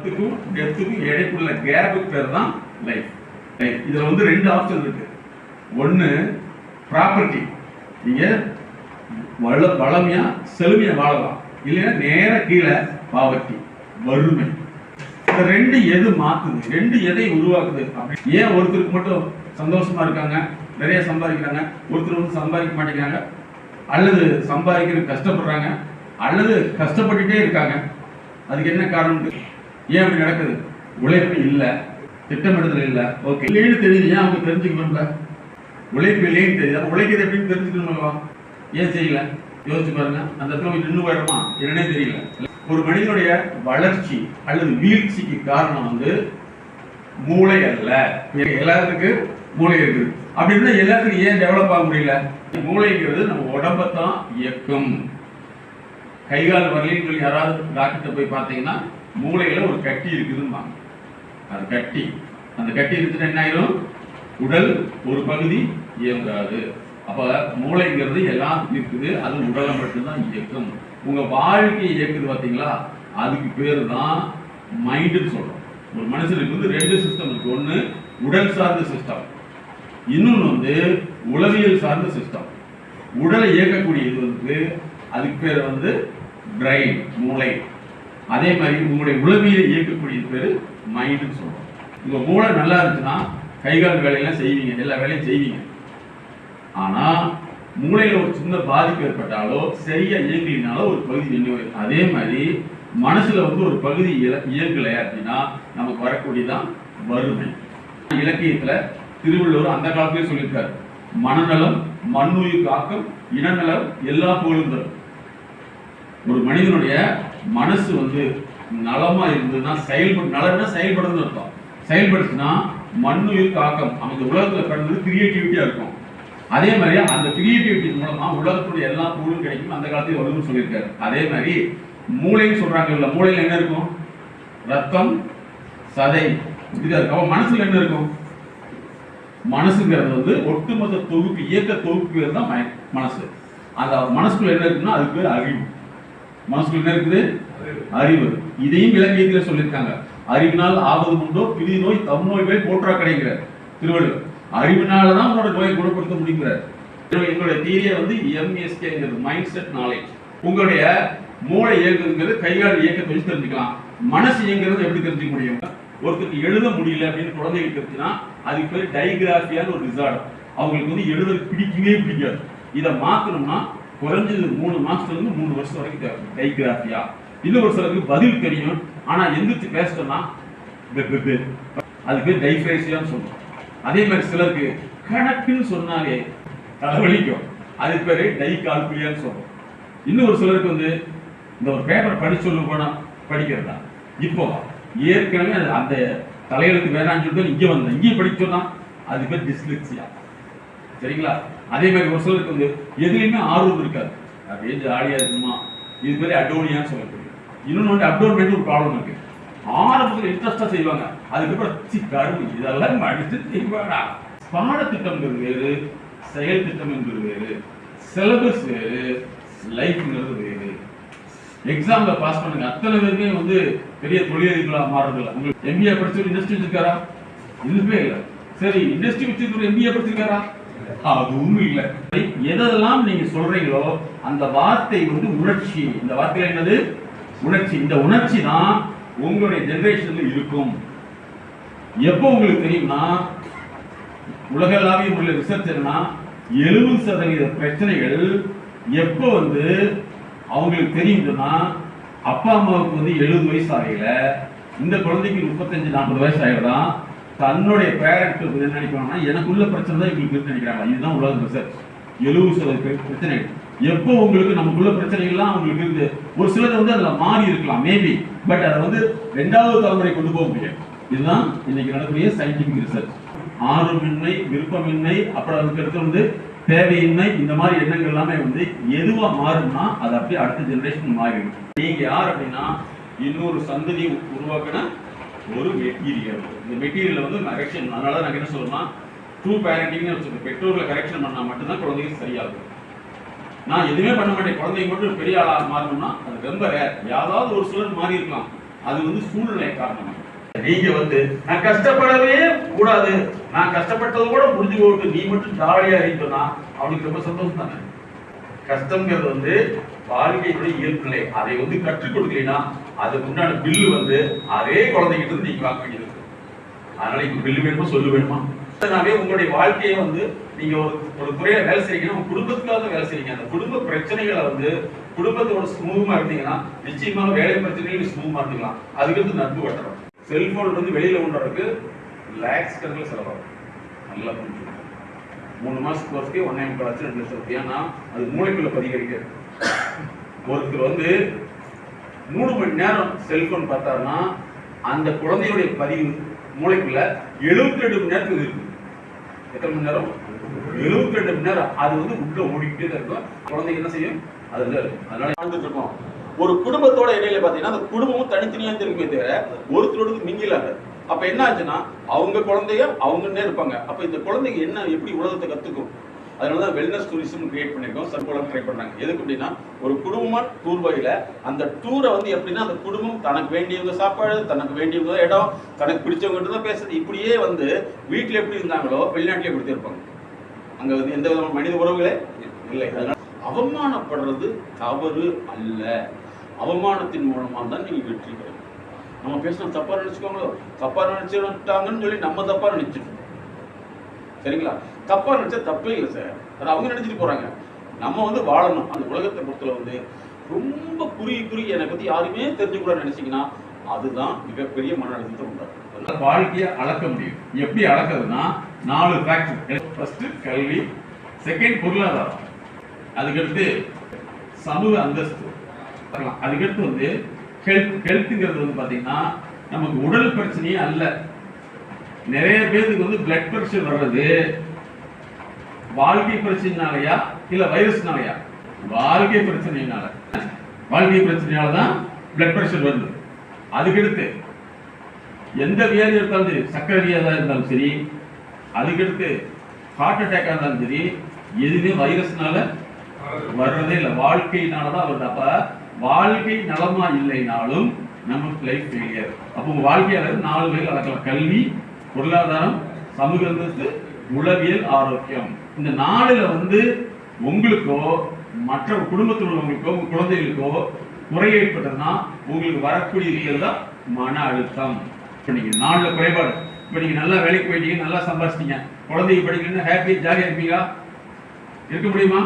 பத்துக்கும் டெத்துக்கும் இடைக்குள்ள கேப்புக்கு பேர் தான் லைஃப் லைஃப் இதில் வந்து ரெண்டு ஆப்ஷன் இருக்கு. ஒன்று ப்ராப்பர்ட்டி நீங்கள் வள வளமையாக செழுமையா வாழலாம். இல்லைன்னா நேர கீழே பாவர்ட்டி வறுமை. இந்த ரெண்டு எது மாத்துது? ரெண்டு எதை உருவாக்குது? அப்படி ஏன் ஒருத்தருக்கு மட்டும் சந்தோஷமா இருக்காங்க? நிறைய சம்பாதிக்கிறாங்க. ஒருத்தர் வந்து சம்பாதிக்க மாட்டேங்கிறாங்க. அல்லது சம்பாதிக்கிறதுக்கு கஷ்டப்படுறாங்க. அல்லது கஷ்டப்பட்டுட்டே இருக்காங்க. அதுக்கு என்ன காரணம்? ஏன் அப்படி நடக்குது? உழைப்பு இல்லை. திட்டமிடுதல் இல்லை. ஓகே இல்லைன்னு தெரியுது? ஏன் அவங்க தெரிஞ்சுக்கணும்ல? உழைப்பு இல்லைன்னு தெரியுது. அப்ப உழைக்கிறது எப்படின்னு தெரிஞ்சுக்கணுமா ஏன் செய்யல? யோசிச்சு பாருங்க. அந்த இடத்துல போய் நின்று போயிடுமா என்னன்னே தெரியல. ஒரு மனிதனுடைய வளர்ச்சி அல்லது வீழ்ச்சிக்கு காரணம் வந்து மூளை அல்ல. எல்லாத்துக்கும் மூளை இருக்குது. அப்படி இருந்தால் எல்லாத்துக்கும் ஏன் டெவலப் ஆக முடியல? மூளைங்கிறது நம்ம உடம்பத்தான் இயக்கும். கைகால் வரலின்னு சொல்லி யாராவது டாக்டர்கிட்ட போய் பார்த்தீங்கன்னா மூளையில ஒரு கட்டி இருக்குதும்பாங்க அது கட்டி. அந்த கட்டி இருந்துட்டு என்ன ஆயிரும்? உடல் ஒரு பகுதி இயங்காது. அப்ப மூளைங்கிறது எல்லாம் இருக்குது. அது உடலை மட்டும்தான் இயக்கும். உங்க வாழ்க்கையை இயக்குது பார்த்தீங்களா அதுக்கு பேர் தான் மைண்டுன்னு சொல்றோம். ஒரு மனுஷனுக்கு வந்து ரெண்டு சிஸ்டம் இருக்கு. ஒன்று உடல் சார்ந்த சிஸ்டம் இன்னொன்று வந்து உளவியல் சார்ந்த சிஸ்டம் உடலை இயக்கக்கூடியது வந்து அதுக்கு பேர் வந்து பிரெயின் மூளை. அதே மாதிரி உங்களுடைய உளவியலை இயக்கக்கூடியது பேர் மைண்டுன்னு சொல்கிறோம் உங்கள் மூளை நல்லா இருந்துச்சுன்னா கை கால் வேலையெல்லாம் செய்வீங்க எல்லா வேலையும் செய்வீங்க. ஆனால் மூளையில ஒரு சின்ன பாதிப்பு ஏற்பட்டாலோ சரியாக இயங்கலினாலோ ஒரு பகுதி நின்று அதே மாதிரி மனசுல வந்து ஒரு பகுதி இய- இயங்கலை அப்படின்னா நமக்கு வரக்கூடியதான் வறுமை. இலக்கியத்துல திருவள்ளுவர் அந்த காலத்திலே சொல்லியிருக்காரு. மனநலம் மண்ணுயிர் காக்கம் இனநலம் எல்லா புகழும் தரும். ஒரு மனிதனுடைய மனசு வந்து நலமா இருந்ததுன்னா செயல்படு நலன்னா செயல்படுதுன்னு அர்த்தம். செயல்படுச்சுன்னா மண்ணுயிர் காக்கம். அந்த உலகத்துல பிறந்தது கிரியேட்டிவிட்டியா இருக்கும். அதே மாதிரி அந்த கிரியேட்டிவிட்டி மூலமா உலகத்துடைய எல்லா பொருளும் கிடைக்கும். அந்த காலத்தில் வருதுன்னு சொல்லியிருக்காரு. அதே மாதிரி மூளைன்னு சொல்றாங்கல்ல மூளையில என்ன இருக்கும்? ரத்தம் சதை. இது இருக்கும் அப்ப மனசுல என்ன இருக்கும்? மனசுங்கிறது வந்து ஒட்டுமொத்த தொகுப்பு இயக்க தொகுப்பு தான் மனசு. அந்த மனசுக்குள்ள என்ன இருக்குன்னா அதுக்கு பேர் அறிவு. மனசுக்குள்ள என்ன இருக்குது? அறிவு. இதையும் இலக்கியத்தில் சொல்லியிருக்காங்க. அறிவினால் ஆவது உண்டோ பிரி நோய் தம் நோய் போய் போற்றா கிடைக்கிறார் திருவள்ளுவர். அறிவினால தான் உன்னோட நோயை குணப்படுத்த முடியுங்கிறார் எங்களுடைய தீரியை வந்து எம்எஸ்கேங்கிறது மைண்ட் செட் நாலேஜ் உங்களுடைய மூளை இயங்குங்கிறது கைகால் இயக்கத்தை வச்சு தெரிஞ்சுக்கலாம். மனசு இயங்குறது எப்படி தெரிஞ்சுக்க முடியும்? ஒருத்தருக்கு எழுத முடியல அப்படின்னு குழந்தைகளுக்கு இருந்துச்சுன்னா அதுக்கு பேர் டைகிராஃபியான ஒரு டிசார்டர் அவங்களுக்கு வந்து எழுத பிடிக்கவே பிடிக்காது. இதை மாத்தணும்னா குறைஞ்சது மூணு மாசத்துல இருந்து மூணு வருஷம் வரைக்கும் தேவை. டைகிராஃபியா. இன்னும் ஒரு சிலருக்கு பதில் தெரியும். ஆனா எந்திரிச்சு பேசணும்னா அது பேர் டைஃபேசியான்னு சொல்லுவோம் அதே மாதிரி சிலருக்கு கணக்குன்னு சொன்னாலே தலைவலிக்கும். அது பேர் டை கால்குலியான்னு சொல்லுவோம் இன்னும் ஒரு சிலருக்கு வந்து இந்த ஒரு பேப்பர் படிச்சு சொல்லு போனால் படிக்கிறதா? இப்போ ஏற்கனவே அந்த தலையெழுத்து வேணான்னு சொல்லிட்டு இங்கே வந்தேன். இங்கே படிக்க அது பேர் டிஸ்லிக்ஸியா சரிங்களா? அதே மாதிரி ஒரு சிலருக்கு வந்து எதுலையுமே ஆர்வம் இருக்காது. அப்படியே ஜாலியா இருக்குமா? இது மாதிரி அடோனியான்னு சொல்லக்கூடிய. இன்னொன்று வந்து அப்டோன்மெண்ட் ஒரு ப்ராப்ளம் இருக்கு. ஆரம்பத்தில் இன்ட்ரெஸ்டாக செய்வாங்க. அதுக்கப்புறம் சி கரும்பு இதெல்லாம் மடிச்சு செய்வாடா பாடத்திட்டம்ங்கிறது வேறு செயல் திட்டம்ங்கிறது வேறு சிலபஸ் வேறு லைஃப்ங்கிறது வேறு. எக்ஸாம்ல பாஸ் பண்ணுங்க. அத்தனை பேருமே வந்து பெரிய தொழிலதிகளா மாறுறதில்ல. உங்களுக்கு எம்பிஏ படிச்சவர் இண்டஸ்ட்ரி வச்சிருக்காரா? இதுவே இல்லை. சரி இண்டஸ்ட்ரி வச்சிருக்கிற எம்பிஏ படிச்சிருக்காரா? அதுவும் இல்ல. எதெல்லாம் நீங்க சொல்றீங்களோ அந்த வார்த்தை வந்து உணர்ச்சி. இந்த வார்த்தை என்னது? உணர்ச்சி. இந்த உணர்ச்சி தான் உங்களுடைய ஜெனரேஷன்ல இருக்கும். எப்போ உங்களுக்கு தெரியும்னா உலகளாவிய உள்ள ரிசர்ச் என்னன்னா எழுபது சதவீத பிரச்சனைகள் எப்போ வந்து அவங்களுக்கு தெரியுதுன்னா அப்பா அம்மாவுக்கு வந்து எழுபது வயசு ஆகல. இந்த குழந்தைக்கு முப்பத்தஞ்சு நாற்பது வயசு ஆகிடும் தன்னுடைய பேரண்ட் என்ன நினைப்பாங்கன்னா எனக்குள்ள பிரச்சனை தான் இவங்களுக்கு நினைக்கிறாங்க இதுதான் உலகம் சார் எழுபது சதவீத பிரச்சனை பிரச்சனைகள் எப்போ உங்களுக்கு நமக்குள்ள பிரச்சனைகள்லாம் அவங்களுக்கு இருந்து ஒரு சிலர் வந்து அதுல மாறி இருக்கலாம் மேபி பட் அதை வந்து ரெண்டாவது தலைமுறை கொண்டு போக முடியும் இதுதான் இன்னைக்கு நடக்கூடிய சயின்டிபிக் ரிசர்ச் ஆர்வமின்மை விருப்பமின்மை அப்புறம் அதுக்கு அடுத்து வந்து தேவையின்மை இந்த மாதிரி எண்ணங்கள் எல்லாமே வந்து எதுவா மாறும்னா அது அப்படியே அடுத்த ஜெனரேஷன் மாறிடும். நீங்க யார் அப்படின்னா இன்னொரு சந்ததி உருவாக்கின ஒரு மெட்டீரியல் இந்த மெட்டீரியல் வந்து கரெக்ஷன் அதனால நாங்கள் என்ன சொல்லணும்னா ட்ரூ பேரண்டிங்னு வச்சுருக்கோம் பெற்றோர்களை கரெக்ஷன் பண்ணா மட்டும்தான் குழந்தைங்க சரியாகும். நான் எதுவுமே பண்ண மாட்டேன். குழந்தைங்க மட்டும் பெரிய ஆளாக மாறணும்னா அது ரொம்ப ரேர் யாராவது ஒரு சிலர் மாறி இருக்கலாம். அது வந்து சூழ்நிலை காரணம். நீங்க வந்து நான் கஷ்டப்படவே கூடாது. நான் கஷ்டப்பட்டது கூட முடிஞ்சு போட்டு நீ மட்டும் ஜாலியா இருந்தோம்னா அவனுக்கு ரொம்ப சந்தோஷம் தானே? கஷ்டங்கிறது வந்து வாழ்க்கையுடைய இயல்புநிலை அதை வந்து கற்றுக் கொடுக்கலைன்னா அதுக்கு உண்டான பில்லு வந்து அதே குழந்தைகிட்ட இருந்து நீங்க வாங்க வேண்டியது அதனால இப்ப பில்லு வேணுமா சொல்லு வேணுமா? அதனாலே உங்களுடைய வாழ்க்கையை வந்து நீங்க ஒரு ஒரு துறையில வேலை செய்றீங்கன்னா உங்க குடும்பத்துக்காக வேலை செய்றீங்க. அந்த குடும்ப பிரச்சனைகளை வந்து குடும்பத்தோட ஸ்மூமா இருந்தீங்கன்னா நிச்சயமா வேலை பிரச்சனைகள் ஸ்மூமா இருந்துக்கலாம். அதுக்கு நட்பு வட்டணும். செல்போன் வந்து வெளியில ஒன்றதுக்கு லேக்ஸ் கணக்கில் செலவாகும். நல்லா புரிஞ்சுக்கணும். மூணு மாசத்துக்கு வருஷத்துக்கு ஒன்னே முக்கால் லட்சம் ரெண்டு லட்சம் ஏன்னா அது மூளைக்குள்ள பதிகரிக்கிறது ஒருத்தர் வந்து மூணு மணி நேரம் செல்போன் பார்த்தாருன்னா அந்த குழந்தையுடைய பதிவு மூளைக்குள்ள எழுபத்தி ரெண்டு மணி நேரத்துக்கு இருக்கு. எத்தனை மணி நேரம்? எழுபத்தி ரெண்டு மணி நேரம். அது வந்து உள்ள ஓடிக்கிட்டே தான் இருக்கும். குழந்தைங்க என்ன செய்யும்? அதுல அதனால வாழ்ந்துட்டு இருக்கோம். ஒரு குடும்பத்தோட இடையில பாத்தீங்கன்னா அந்த குடும்பமும் தனித்தனியா இருக்குமே தவிர ஒருத்தரோடு மிங்கிலாங்க அப்ப என்ன ஆச்சுன்னா அவங்க குழந்தைய அவங்கன்னே இருப்பாங்க. அப்ப இந்த குழந்தைங்க என்ன எப்படி உலகத்தை கத்துக்கும்? அதனால தான் வெல்னஸ் டூரிசம் கிரியேட் பண்ணியிருக்கோம் சர்க்குலம் கிரியேட் பண்ணாங்க எதுக்கு அப்படின்னா ஒரு குடும்பமா டூர் வகையில அந்த டூரை வந்து எப்படின்னா அந்த குடும்பம் தனக்கு வேண்டியவங்க சாப்பாடு தனக்கு வேண்டியவங்க இடம் தனக்கு பிடிச்சவங்க தான் பேசுறது. இப்படியே வந்து வீட்டில் எப்படி இருந்தாங்களோ வெளிநாட்டிலே இப்படி இருப்பாங்க. அங்க வந்து எந்த விதமான மனித உறவுகளே இல்லை. அதனால அவமானப்படுறது தவறு அல்ல. அவமானத்தின் மூலமா தான் நீங்க வெற்றி பெறும் நம்ம பேசினா தப்பா நினச்சிக்கோங்களோ தப்பா நினச்சிட்டாங்கன்னு சொல்லி நம்ம தப்பா நினைச்சிட்டு இருக்கோம். சரிங்களா? தப்பா நினைச்சா தப்பே இல்லை சார். அது அவங்க நினச்சிட்டு போறாங்க. நம்ம வந்து வாழணும். அந்த உலகத்தை பொறுத்தல வந்து ரொம்ப குறுகி குறுகி என்னை பத்தி யாருமே தெரிஞ்சுக்கூட நினைச்சீங்கன்னா அதுதான் மிகப்பெரிய மன அழுத்தத்தை உண்டாக்கும் வாழ்க்கையை அளக்க முடியும். எப்படி அளக்குதுன்னா நாலு ஃபேக்டர் ஃபர்ஸ்ட் கல்வி. செகண்ட் பொருளாதாரம். அதுக்கடுத்து சமூக அந்தஸ்து. அதுக்கடுத்து வந்து ஹெல்த் ஹெல்த்துங்கிறது வந்து பாத்தீங்கன்னா நமக்கு உடல் பிரச்சனையே அல்ல. நிறைய பேருக்கு வந்து பிளட் பிரஷர் வர்றது வாழ்க்கை பிரச்சனைனாலயா இல்ல வைரஸ்னாலயா? வாழ்க்கை பிரச்சனையினால வாழ்க்கை பிரச்சனையால தான் பிளட் பிரஷர் வருது. அதுக்கடுத்து எந்த வியாதி இருந்தாலும் சரி சக்கரை வியாதியாக இருந்தாலும் சரி அதுக்கடுத்து ஹார்ட் அட்டாக்காக இருந்தாலும் சரி எதுவுமே வைரஸ்னால வர்றதே இல்லை. வாழ்க்கையினால தான் வருது. அப்போ வாழ்க்கை நலமா இல்லைனாலும் நமக்கு லைஃப் ஃபெயிலியர் அப்போ உங்கள் வாழ்க்கையாளர் நாலு வகையில் நடக்கலாம். கல்வி பொருளாதாரம் சமூக அந்தஸ்து உளவியல் ஆரோக்கியம். இந்த நாடுல வந்து உங்களுக்கோ மற்ற குடும்பத்தில் உள்ளவங்களுக்கோ உங்க குழந்தைகளுக்கோ குறை ஏற்பட்டதுன்னா உங்களுக்கு வரக்கூடிய இருக்கிறது தான் மன அழுத்தம். இப்போ நீங்க நாளில் குறைபாடு. இப்போ நீங்க நல்லா வேலைக்கு போயிட்டீங்க நல்லா சம்பாதிச்சிட்டீங்க குழந்தைங்க படிக்கணும்னு ஹாப்பி ஜாலியாக இருப்பீங்களா? இருக்க முடியுமா?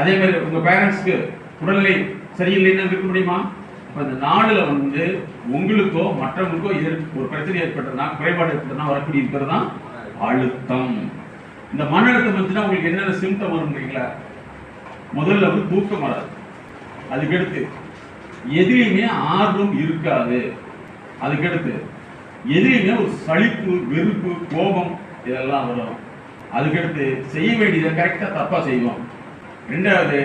அதே மாதிரி உங்க பேரண்ட்ஸ்க்கு உடல்நிலை சரியில்லைன்னா இருக்க முடியுமா? இப்போ இந்த நாளில் வந்து உங்களுக்கோ மற்றவங்களுக்கோ ஒரு பிரச்சனை ஏற்பட்டதுன்னா குறைபாடு ஏற்பட்டதுன்னா வரக்கூடிய இருக்கிறது தான் அழுத்தம். இந்த மன அழுத்தம் வந்துச்சுன்னா உங்களுக்கு என்னென்ன சிம்டம் வரும்ன்றீங்களா முதல்ல வந்து தூக்கம் வராது. அதுக்கடுத்து எதிலையுமே ஆர்வம் இருக்காது. அதுக்கடுத்து எதிலையுமே ஒரு சளிப்பு வெறுப்பு கோபம் இதெல்லாம் வரும். அதுக்கடுத்து செய்ய வேண்டியதை கரெக்டாக தப்பாக செய்வோம். ரெண்டாவது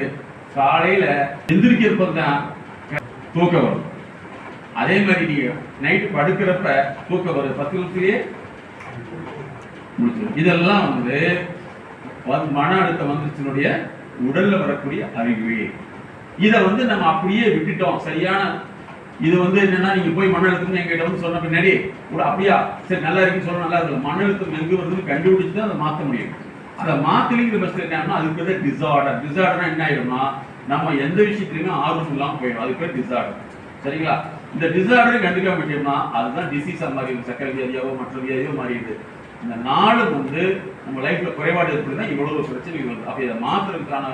காலையில் எந்திரிக்கிறப்ப தான் தூக்கம் வரும். அதே மாதிரி நீங்கள் நைட்டு படுக்கிறப்ப தூக்கம் வரும். பத்து நிமிஷத்துலேயே? முடிச்சிடும் இதெல்லாம் வந்து மன அழுத்தம் வந்துருச்சினுடைய உடல்ல வரக்கூடிய அறிகுறி இதை வந்து நம்ம அப்படியே விட்டுட்டோம். சரியான இது வந்து என்னன்னா நீங்க போய் மன அழுத்தம் எங்கிட்ட வந்து சொன்ன பின்னாடி ஒரு அப்படியா சரி நல்லா இருக்குன்னு சொல்ல நல்லா இருக்கு மன அழுத்தம் எங்க வருதுன்னு கண்டுபிடிச்சு தான் அதை மாத்த முடியும். அதை மாத்தலிங்கிற பட்சத்தில் என்னன்னா அதுக்கு பேர் டிசார்டர் டிசார்டர்னா என்ன ஆயிடும்னா நம்ம எந்த விஷயத்துலையுமே ஆர்வம் இல்லாம போயிடும். அதுக்கு பேர் டிசார்டர் சரிங்களா? இந்த டிசார்டரை கண்டுக்க முடியும்னா அதுதான் டிசீஸா மாறிடும். சக்கரை வியாதியாவோ மற்ற வியாதியோ மாறிடுது. இந்த நாளும் வந்து நம்ம லைஃப்ல குறைபாடு இருக்குதுன்னா இவ்வளவு பிரச்சனைகள் வருது. அப்போ இதை மாத்துறதுக்கான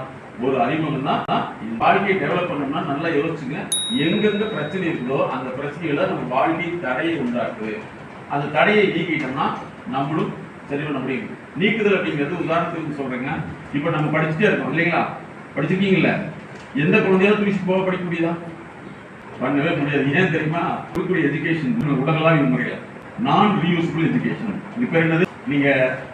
ஒரு அறிமுகம் தான் இந்த வாழ்க்கையை டெவலப் பண்ணோம்னா நல்லா யோசிச்சுங்க. எங்கெங்க பிரச்சனை இருக்குதோ அந்த பிரச்சனைகளை நம்ம வாழ்க்கை தடையை உண்டாக்குது. அந்த தடையை நீக்கிட்டோம்னா நம்மளும் சரி பண்ண முடியும். நீக்குதல் அப்படிங்கிறது உதாரணத்துக்கு சொல்றேங்க. இப்போ நம்ம படிச்சுட்டே இருக்கோம் இல்லைங்களா? படிச்சிருக்கீங்கல்ல? எந்த குழந்தையாவது டியூஷன் போக படிக்க முடியுதா? பண்ணவே முடியாது. ஏன் தெரியுமா? கொடுக்கக்கூடிய எஜுகேஷன் உலகளாவிய முறையில். நான் ரீயூசபிள் எஜுகேஷன் இப்போ என்னது? நீங்க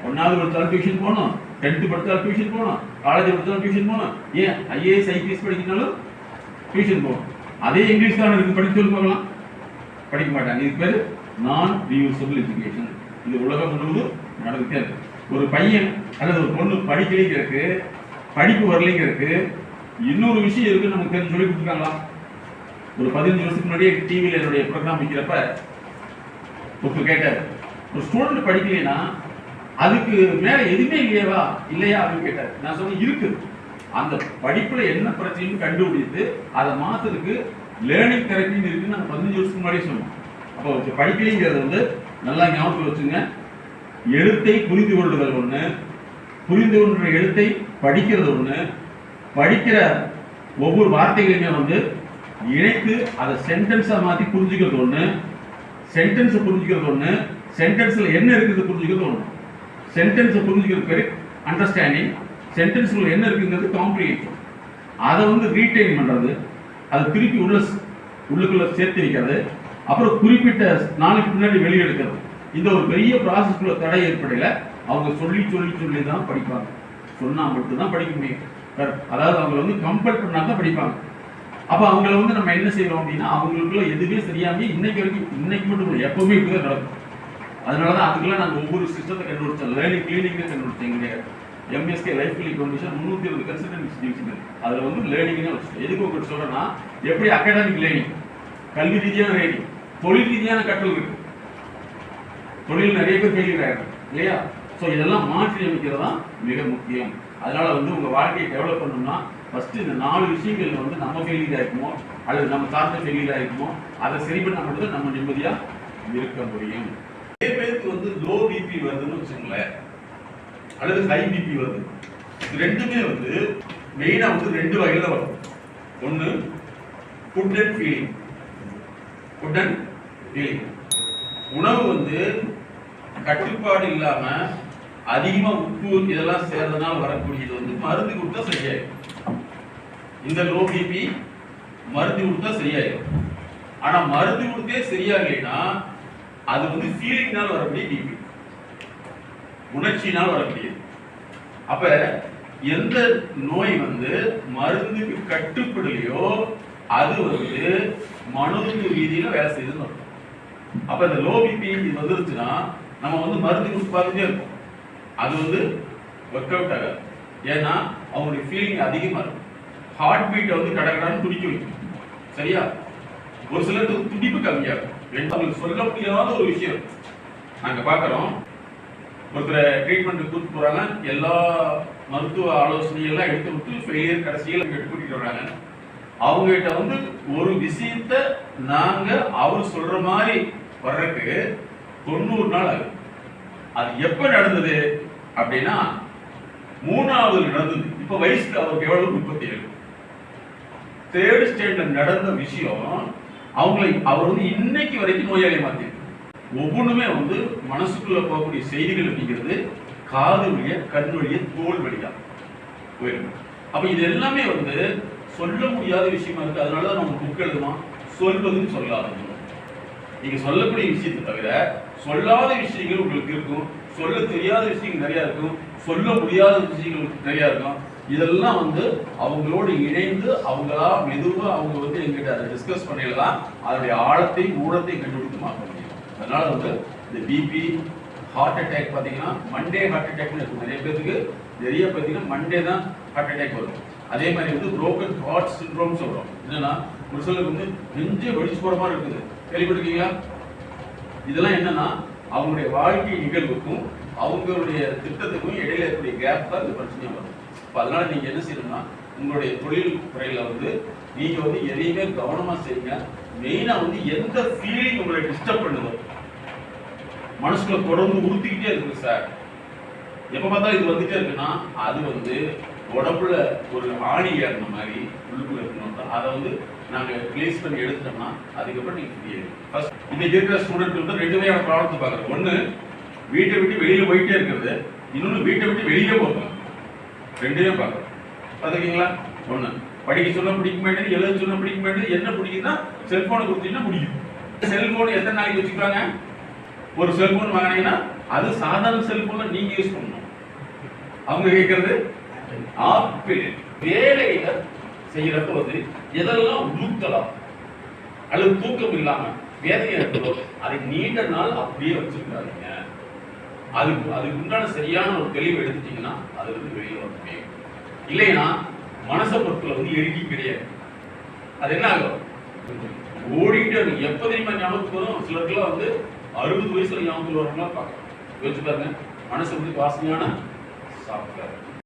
ஒன்னாவது படித்தாலும் டியூஷன் போகணும் டென்த்து படித்தாலும் டியூஷன் போகணும் காலேஜ் படிச்சாலும் டியூஷன் போகணும். ஏன்? ஐஏஎஸ் ஐபிஎஸ் படிக்கனாலும் டியூஷன் போகணும். அதே இங்கிலீஷ் தான் இருக்கு. படிக்க சொல்லி பார்க்கலாம். படிக்க மாட்டாங்க. இது பேர் நான் ரீயூசபிள் எஜுகேஷன் இது உலகம் முழுவதும் நடந்துட்டே இருக்கு. ஒரு பையன் அல்லது ஒரு பொண்ணு படிக்கலைங்கிறதுக்கு படிப்பு வரலைங்கிறதுக்கு இன்னொரு விஷயம் இருக்கு. நமக்கு தெரிஞ்சு சொல்லி கொடுத்துருக்காங்களா ஒரு பதினஞ்சு வருஷத்துக்கு முன்னாடியே டிவியில் என்னுடைய ப்ரோக்ராம் வைக்கிறப்ப இப்போ கேட்டார். ஒரு ஸ்டூடெண்ட் படிக்கலைன்னா அதுக்கு மேலே எதுவுமே இல்லையவா? இல்லையா அப்படின்னு கேட்டார். நான் சொன்னேன் இருக்குது அந்த படிப்பில் என்ன பிரச்சனையும் கண்டுபிடித்து அதை மாற்றுறதுக்கு லேர்னிங் தெரப்பின்னு இருக்குன்னு நாங்கள் பதினஞ்சு வருஷத்துக்கு முன்னாடியே சொன்னோம். அப்போ படிக்கலைங்கிறது வந்து நல்லா ஞாபகத்தில் வச்சுங்க. எழுத்தை புரிந்து கொள்ளுதல் ஒன்று புரிந்து கொள்கிற எழுத்தை படிக்கிறது ஒன்று படிக்கிற ஒவ்வொரு வார்த்தைகளையுமே வந்து இணைத்து அதை சென்டென்ஸாக மாற்றி புரிஞ்சுக்கிறது ஒன்று சென்டென்ஸை புரிஞ்சுக்கிறது ஒன்று சென்டென்ஸில் என்ன இருக்குது புரிஞ்சுக்கிறது ஒன்று சென்டென்ஸை புரிஞ்சுக்கிறது பேர் அண்டர்ஸ்டாண்டிங் சென்டென்ஸில் என்ன இருக்குங்கிறது காம்ப்ளிகேஷன் அதை வந்து ரீட்டைன் பண்ணுறது அதை திருப்பி உள்ள உள்ளுக்குள்ளே சேர்த்து வைக்கிறது அப்புறம் குறிப்பிட்ட நாளைக்கு முன்னாடி வெளியெடுக்கிறது இந்த ஒரு பெரிய ப்ராசஸ்க்குள்ள தடை ஏற்படையில் அவங்க சொல்லி சொல்லி சொல்லி தான் படிப்பாங்க. சொன்னால் மட்டும்தான் படிக்க முடியும். அதாவது அவங்களை வந்து கம்பல் பண்ணால் தான் படிப்பாங்க. அப்போ அவங்கள வந்து நம்ம என்ன செய்யறோம் அப்படின்னா அவங்களுக்குள்ள எதுவுமே தெரியாம இன்னைக்கு வரைக்கும் இன்னைக்கு மட்டும் இல்லை, எப்பவுமே இப்படிதான் நடக்கும். அதனாலதான் அதுக்கெல்லாம் நாங்கள் ஒவ்வொரு சிஸ்டத்தை கண்டுபிடிச்சோம். லேர்னிங் கிளீனிங்னு கண்டுபிடிச்சோம் எங்களுடைய எம்எஸ்கே லைஃப் கிளி கண்டிஷன் முந்நூற்றி இருபது கன்சல்டன்ஸ் டிவிஷன் இருக்கு. அதுல வந்து லேர்னிங்னு வச்சு எதுக்கு உங்களுக்கு சொல்றேன்னா எப்படி அகாடமிக் லேர்னிங் கல்வி ரீதியான லேர்னிங் தொழில் ரீதியான கற்றல் இருக்கு. தொழில் நிறைய பேர் ஃபெயிலியர் இல்லையா? ஸோ இதெல்லாம் மாற்றி அமைக்கிறது தான் மிக முக்கியம். அதனால வந்து உங்கள் வாழ்க்கையை டெவலப் பண்ணணும்னா ஃபர்ஸ்ட் இந்த நாலு விஷயங்கள் வந்து நம்ம ஃபெயிலியர் ஆகிருக்குமோ அல்லது நம்ம சார்ந்த ஃபெயிலியர் ஆயிருக்குமோ அதை சரி பண்ண மட்டும் நம்ம நிம்மதியா இருக்க முடியும். நிறைய பேருக்கு வந்து லோ பிபி வருதுன்னு வச்சுக்கோங்களேன். அல்லது ஹை பிபி வருது. இது ரெண்டுமே வந்து மெயினா வந்து ரெண்டு வகையில வரும். ஒன்னு food and feeling food and feeling உணவு வந்து கட்டுப்பாடு இல்லாமல் அதிகமா உப்பு இதெல்லாம் சேர்றதுனால வரக்கூடியது வந்து மருந்து கொடுத்தா சரியாயிடும் இந்த லோ பிபி மருந்து கொடுத்தா சரியாயிடும் ஆனா மருந்து கொடுத்தே சரியாகலைன்னா அது வந்து ஃபீலிங்னால வரக்கூடிய பிபி உணர்ச்சினால் வரக்கூடியது. அப்ப எந்த நோய் வந்து மருந்துக்கு கட்டுப்படலையோ அது வந்து மனோது ரீதியில வேலை செய்யுதுன்னு அர்த்தம். அப்ப இந்த லோ பிபி வந்துருச்சுன்னா நம்ம வந்து மருந்து கொடுத்து பார்த்துட்டே இருக்கோம் அது வந்து ஒர்க் அவுட் ஆகாது. ஏன்னா அவங்களுடைய ஃபீலிங் அதிகமாக இருக்கும். ஹார்ட் பீட்டை வந்து கடகடான்னு துடிக்க வைக்கும். சரியா? ஒரு சிலருக்கு துடிப்பு கம்மியாகும் ரெண்டு அவங்களுக்கு சொல்ல முடியாத ஒரு விஷயம். நாங்கள் பார்க்குறோம். ஒருத்தரை ட்ரீட்மெண்ட் கூட்டு போகிறாங்க எல்லா மருத்துவ ஆலோசனையெல்லாம் எடுத்து விட்டு ஃபெயிலியர் கடைசியில் இங்க வர்றாங்க. வராங்க வந்து ஒரு விஷயத்த நாங்கள் அவர் சொல்கிற மாதிரி வர்றதுக்கு தொண்ணூறு நாள் ஆகும் அது எப்போ நடந்தது? அப்படின்னா மூணாவது நடந்தது. இப்ப வயசுக்கு அவருக்கு எவ்வளவு? முப்பத்தி ஏழு தேர்ட் ஸ்டேட்ல நடந்த விஷயம் அவங்களை அவர் வந்து இன்னைக்கு வரைக்கும் நோயாளி மாத்திருக்கு. ஒவ்வொன்றுமே வந்து மனசுக்குள்ள போகக்கூடிய செய்திகள் அப்படிங்கிறது காது வழிய கண் வழிய தோல் வழியா போயிருக்கு. அப்ப இது எல்லாமே வந்து சொல்ல முடியாத விஷயமா இருக்கு. அதனாலதான் நம்ம புக் எழுதுமா சொல்வதுன்னு சொல்லாதது நீங்க சொல்லக்கூடிய விஷயத்தை தவிர சொல்லாத விஷயங்கள் உங்களுக்கு இருக்கும். சொல்ல தெரியாத விஷயங்கள் நிறையா இருக்கும். சொல்ல முடியாத விஷயங்கள் நிறையா இருக்கும். இதெல்லாம் வந்து அவங்களோடு இணைந்து அவங்களா மெதுவாக அவங்க வந்து எங்கிட்ட அதை டிஸ்கஸ் பண்ணிடலாம். அதனுடைய ஆழத்தை ஊழத்தை கண்டுபிடித்து மாற்ற முடியும் அதனால வந்து இந்த பிபி ஹார்ட் அட்டாக் பார்த்தீங்கன்னா மண்டே ஹார்ட் அட்டாக்னு இருக்கும். நிறைய பேருக்கு நிறைய பார்த்தீங்கன்னா மண்டே தான் ஹார்ட் அட்டாக் வரும். அதே மாதிரி வந்து புரோக்கன் ஹார்ட் சிண்ட்ரோம் சொல்கிறோம் என்னன்னா ஒரு சிலருக்கு வந்து நெஞ்சே வெடிச்சு போகிற மாதிரி இருக்குது. கேள்விப்பட்டிருக்கீங்களா? இதெல்லாம் என்னன்னா அவங்களுடைய வாழ்க்கை நிகழ்வுக்கும் அவங்களுடைய திட்டத்துக்கும் இடையில இருக்கக்கூடிய கேப் தான் இந்த பிரச்சனையும் வரும். இப்போ அதனால நீங்க என்ன செய்யணும்னா உங்களுடைய தொழில் துறையில வந்து நீங்க வந்து எதையுமே கவனமா செய்யுங்க மெயினா வந்து எந்த ஃபீலிங் உங்களை டிஸ்டர்ப் பண்ணுதோ மனசுக்குள்ள தொடர்ந்து உறுத்திக்கிட்டே இருக்கு சார் எப்ப பார்த்தா இது வந்துட்டே இருக்குன்னா அது வந்து உடம்புல ஒரு ஆணி ஏறின மாதிரி உள்ள அதை வந்து நாங்கள் பிளேஸ் பண்ணி எடுத்துட்டோம்னா அதுக்கப்புறம் நீங்கள் ஃப்ரீ ஃபர்ஸ்ட் இன்னைக்கு இருக்கிற ஸ்டூடெண்ட் வந்து ரெண்டு வகையான ப்ராப்ளத்தை பார்க்குறோம் ஒன்று வீட்டை விட்டு வெளியில் போயிட்டே இருக்கிறது. இன்னொன்னு வீட்டை விட்டு வெளியே போகிறாங்க ரெண்டுமே பார்க்குறோம் பார்த்துருக்கீங்களா? ஒன்று படிக்க சொன்னால் பிடிக்க மாட்டேங்குது எழுத சொன்னால் பிடிக்க மாட்டேங்குது என்ன பிடிக்குதுன்னா செல்ஃபோனை கொடுத்தீங்கன்னா பிடிக்கும் செல்ஃபோன் எத்தனை நாளைக்கு வச்சுக்கிறாங்க ஒரு செல்ஃபோன் வாங்கினீங்கன்னா அது சாதாரண செல்ஃபோனில் நீங்கள் யூஸ் பண்ணணும். அவங்க கேட்கறது ஆப்பிள். வேலையில் செய்யறப்ப வந்து எதெல்லாம் உழுக்கலாம் அல்லது தூக்கம் இல்லாம வேதனை இருக்கிறதோ அதை நீண்ட நாள் அப்படியே வச்சிருக்காதீங்க. அதுக்கு அதுக்கு உண்டான சரியான ஒரு தெளிவு எடுத்துட்டீங்கன்னா அது வந்து வெளியே வர இல்லைன்னா மனசை பொருட்களை வந்து எழுதி கிடையாது. அது என்ன ஆகும்? ஓடிக்கிட்டே இருக்கும். எப்போ தெரியுமா ஞாபகத்துக்கு வரும்? சிலருக்குலாம் வந்து அறுபது வயசுல ஞாபகத்துக்கு வரவங்களா பார்க்கலாம். யோசிச்சு பாருங்க. மனசு வந்து வாசனையான சாப்பிட்டாரு